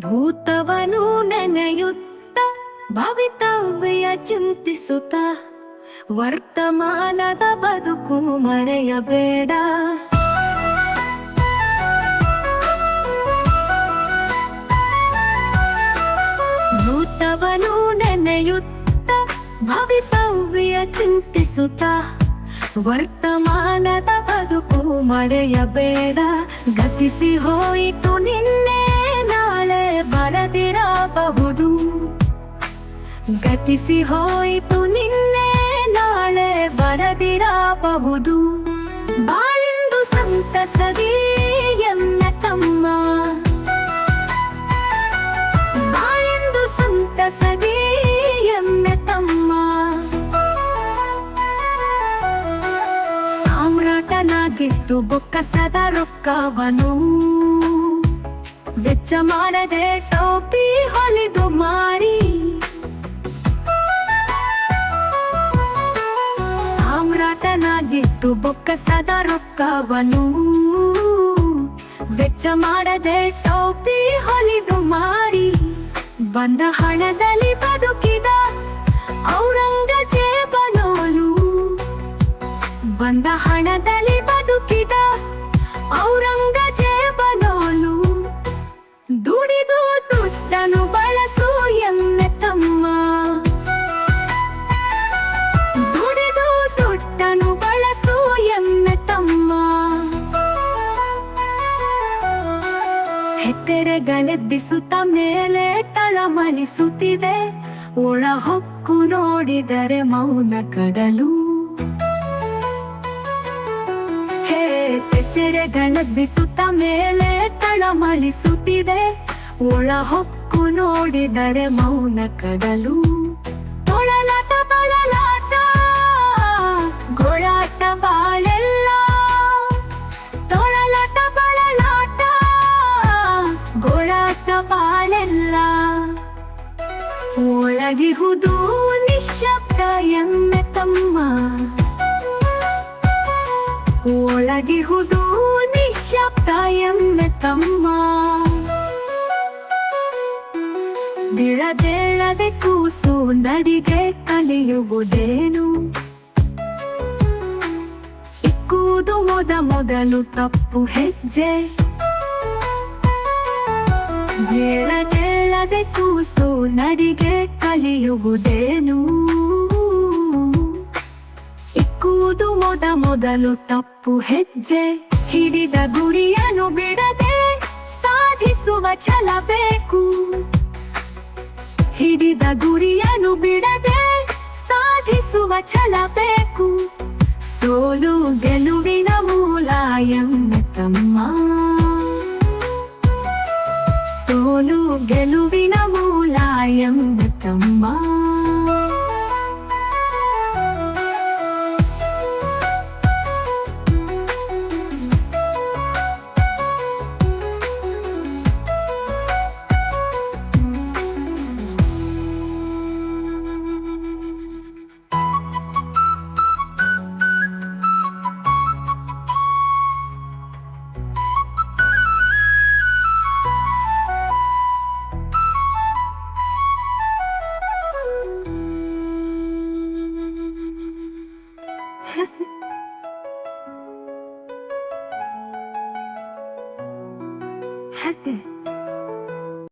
ಭೂತವನು ನೆನೆಯುತ್ತ ಭವಿತವ್ಯ ಚಿಂತಿಸುತ್ತ ವರ್ತಮಾನದ ಬದುಕು ಮರೆಯಬೇಡ. ಭೂತವನು ನೆನೆಯುತ್ತ ಭವಿತವ್ಯ ಚಿಂತಿಸುತ್ತ ವರ್ತಮಾನದ ಬದುಕು ಮರೆಯಬೇಡ. ಗತಿಸಿ ಹೋಯಿತು ನಿನ್ನೆ ಗತಿಸಿ ಹೋಯಿತು ನಿನ್ನೆ, ನಾಳೆ ಬರದಿರಬಹುದು. ಬಾಳಿಂದು ಸಂತಸದಿ ಎನ್ನ ತಮ್ಮ. ಬಾಳಿಂದು ಸಂತಸದಿ ಎನ್ನ ತಮ್ಮ. ಸಾಮ್ರಾಟನಾಗಿತ್ತು ಬೊಕ್ಕಸದ ರೊಕ್ಕವನು. ವೆಚ್ಚ ಮಾಡದೆ ಟೋಪಿ ಹೊಲಿದು ಮಾರಿ. ಸಾಮ್ರಾಟನಾಗಿತ್ತು ಬೊಕ್ಕಸದ ರೊಕ್ಕವನು ವೆಚ್ಚ ಮಾಡದೆ ಟೋಪಿ ಹೊಲಿದು ಮಾರಿ ಬಂದ ಹಣದಲ್ಲಿ ಬದುಕಿದ ಔರಂಗಜೇಬನೋಲು. ಬಂದ ಹಣದಲ್ಲಿ ಬದುಕಿದ ಔರಂಗಜೇಬನೋಲು. ದುಡಿದು ದುಡ್ಡನು ಬಳಸು ಹೆತ್ತೆರೆಗಳೆಬ್ಬಿಸುತ್ತ ಮೇಲೆ ತಳಮಣಿಸುತ್ತಿದೆ ಒಳ ಹೊಕ್ಕು ನೋಡಿದರೆ ಮೌನ ಕಡಲು. ಹೇ ತೆರೆಗಳೆಬ್ಬಿಸುತ್ತ ಮೇಲೆ ತಳಮಳಿಸುತ್ತಿದೆ ಒಳ ಹೊಕ್ಕು ನೋಡಿದರೆ ಮೌನ ಕಡಲು. ತೊಳಲಾಟ ಬಳಲಾಟ ಒಳಗಿಹುದು ನಿಶಬ್ದ ಎಮ್ಮೆ ತಮ್ಮ. ಒಳಗಿಹುದು ನಿಶಬ್ದ ಎಮ್ಮೆ ತಮ್ಮ. ಬಿಳದೇಳದೆ ಕೂಸು ನಡಿಗೆ ಕಲಿಯುವುದೇನು? ಇಕ್ಕುವುದು ಮೊದ ಮೊದಲು ತಪ್ಪು ಹೆಜ್ಜೆ. ಹೇಳದೇಳದೆ ಕೂಸು ನಡಿಗೆ ಕಲಿಯುವುದೇನು? ಇಕ್ಕುವುದು ಮೊದ ಮೊದಲು ತಪ್ಪು ಹೆಜ್ಜೆ, ಹಿಡಿದ ಗುರಿಯನ್ನು ಬಿಡದೆ ಸಾಧಿಸುವ ಛಲ ಬೇಕು. ಹಿಡಿದ ಗುರಿಯನ್ನು ಬಿಡದೆ ಸಾಧಿಸುವ ಛಲ ಬೇಕು. ಸೋಲು ಗೆಲುವಿನ ಮೂಲ ತಮ್ಮ ಸೋಲು ಗೆಲುವಿನ ಮೂಲ ಎಂಬ ತಮ್ಮ って。